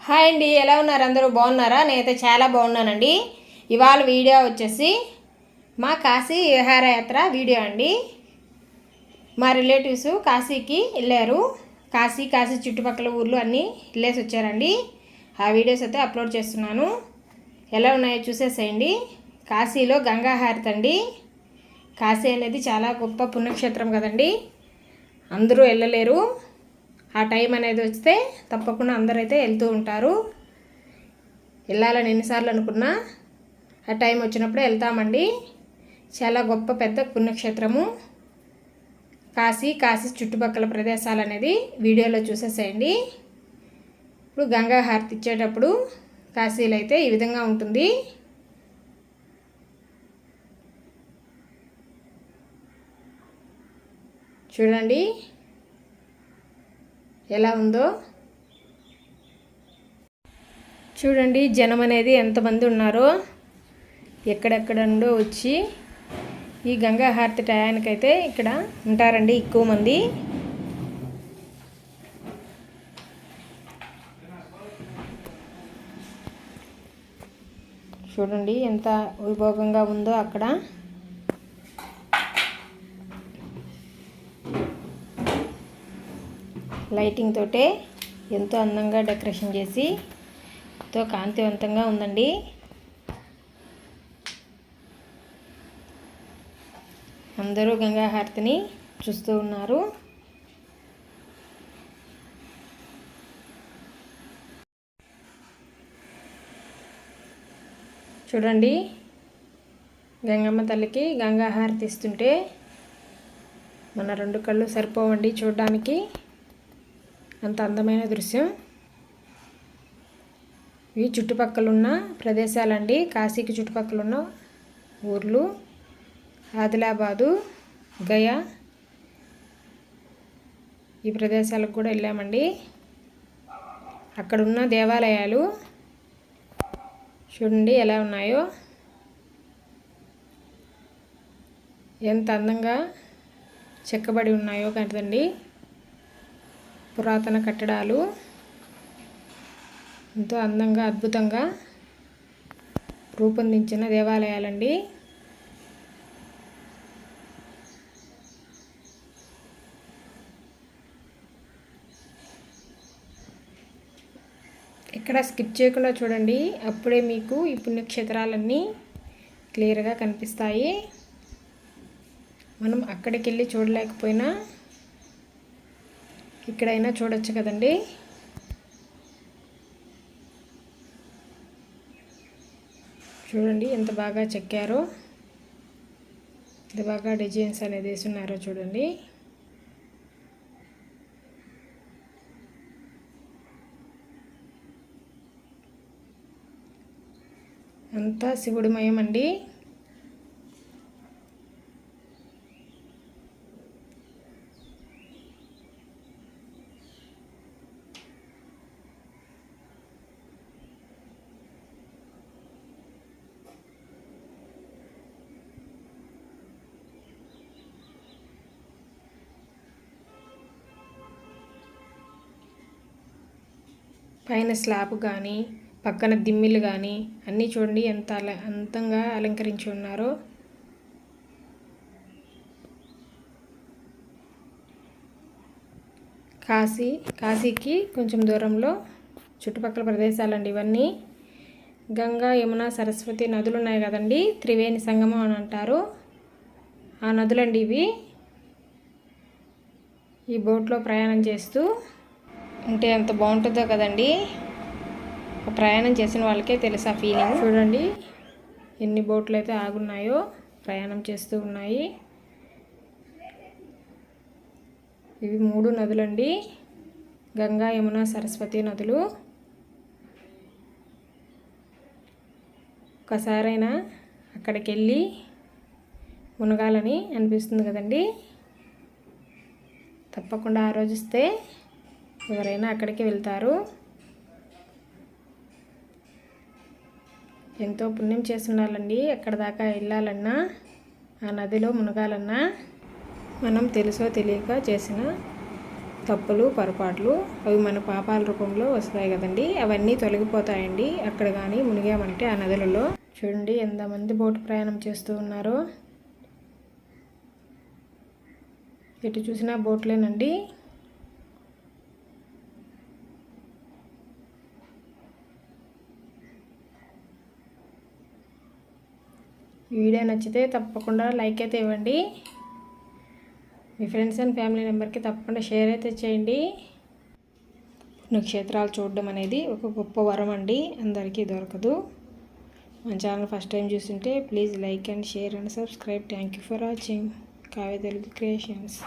Hi అండి ఎలా ఉన్నారు అందరూ? బాగున్నారా? నేనైతే చాలా బాగున్నానండి. ఇవాళ వీడియో వచ్చేసి మా కాశీ విహారయాత్ర వీడియో అండి. మా రిలేటివ్స్ కాశీకి వెళ్ళారు. కాశీ కాశీ చుట్టుపక్కల ఊర్లు అన్నీ వెళ్ళేసి వచ్చారండి. ఆ వీడియోస్ అయితే అప్లోడ్ చేస్తున్నాను. ఎలా ఉన్నాయో చూసేసేయండి. కాశీలో గంగా హారతి అండి. కాశీ అనేది చాలా గొప్ప పుణ్యక్షేత్రం కదండి. అందరూ వెళ్ళలేరు. ఆ టైం అనేది వస్తే తప్పకుండా అందరైతే వెళ్తూ ఉంటారు. వెళ్ళాలని ఎన్నిసార్లు అనుకున్నా ఆ టైం వచ్చినప్పుడే వెళ్తామండి. చాలా గొప్ప పెద్ద పుణ్యక్షేత్రము. కాశీ కాశీ చుట్టుపక్కల ప్రదేశాలు అనేది వీడియోలో చూసేసేయండి. ఇప్పుడు గంగా హారతి ఇచ్చేటప్పుడు కాశీలో అయితే ఈ విధంగా ఉంటుంది. చూడండి. ఎలా ఉందో. చూడండి జనం అనేది ఎంతమంది ఉన్నారో. ఎక్కడెక్కడ నుండో వచ్చి ఈ గంగా హారతి టయానికైతే ఇక్కడ ఉంటారండి ఎక్కువ మంది. చూడండి ఎంత వైభోగంగా ఉందో అక్కడ. లైటింగ్ తోటే ఎంతో అందంగా డెకరేషన్ చేసి ఎంతో కాంతివంతంగా ఉందండి. అందరూ గంగాహారతిని చూస్తూ ఉన్నారు. చూడండి గంగమ్మ తల్లికి గంగాహారతి ఇస్తుంటే మన రెండు కళ్ళు సరిపోవండి చూడడానికి. అంత అందమైన దృశ్యం. ఇవి చుట్టుపక్కలున్న ప్రదేశాలండి. కాశీకి చుట్టుపక్కల ఉన్న ఊర్లు. ఆదిలాబాదు గయా. ఈ ప్రదేశాలకు కూడా వెళ్ళామండి. అక్కడున్న దేవాలయాలు చూడండి ఎలా ఉన్నాయో. ఎంత అందంగా చెక్కబడి ఉన్నాయో కదండి పురాతన కట్టడాలు. ఎంతో అందంగా అద్భుతంగా రూపొందించిన దేవాలయాలండి. ఇక్కడ స్కిప్ చేయకుండా చూడండి. అప్పుడే మీకు ఈ పుణ్యక్షేత్రాలన్నీ క్లియర్గా కనిపిస్తాయి. మనం అక్కడికి వెళ్ళి చూడలేకపోయినా ఇక్కడైనా చూడొచ్చు కదండి. చూడండి ఎంత బాగా చెక్కారో ఎంత బాగా డిజైన్స్ అనేది వేసున్నారో చూడండి. అంతా శివుడిమయం అండి పైన స్లాబ్ కానీ పక్కన దిమ్మిలు కానీ అన్నీ చూడండి ఎంత అల అంతంగా అలంకరించి ఉన్నారో. కాశీ కాశీకి కొంచెం దూరంలో చుట్టుపక్కల ప్రదేశాలండి ఇవన్నీ. గంగా యమున సరస్వతి నదులు ఉన్నాయి కదండి త్రివేణి సంగమం అని అంటారు. ఆ నదులండి ఇవి. ఈ బోట్లో ప్రయాణం చేస్తూ ఉంటే ఎంత బాగుంటుందో కదండి. ప్రయాణం చేసిన వాళ్ళకే తెలుసు ఆ ఫీలింగ్ చూడండి. ఎన్ని బోట్లు అయితే ఆగున్నాయో ప్రయాణం చేస్తూ ఉన్నాయి. ఇవి మూడు నదులండి. గంగా యమున సరస్వతి నదులు. ఒకసారైనా అక్కడికి వెళ్ళి మునగాలని అనిపిస్తుంది కదండి. తప్పకుండా ఆలోచిస్తే ఎవరైనా అక్కడికి వెళ్తారు. ఎంతో పుణ్యం చేస్తున్నారండి ఎక్కడ దాకా వెళ్ళాలన్నా ఆ నదిలో మునగాలన్నా మనం తెలుసో తెలియక చేసిన తప్పులు పొరపాట్లు అవి మన పాపాల రూపంలో వస్తాయి కదండి. అవన్నీ తొలగిపోతాయండి. అక్కడ కానీ మునిగామంటే ఆ నదులలో. చూడండి ఎంతమంది బోటు ప్రయాణం చేస్తూ ఉన్నారో. ఎటు చూసినా బోట్లేనండి. వీడియో నచ్చితే తప్పకుండా లైక్ అయితే ఇవ్వండి. మీ ఫ్రెండ్స్ అండ్ ఫ్యామిలీ మెంబర్కి తప్పకుండా షేర్ అయితే చేయండి. నక్షత్రాలు చూడడం అనేది ఒక గొప్ప వరం అండి. అందరికీ దొరకదు. మన ఛానల్ ఫస్ట్ టైం చూస్తుంటే please like and share and subscribe. Thank you for watching. Kavya Telugu creations.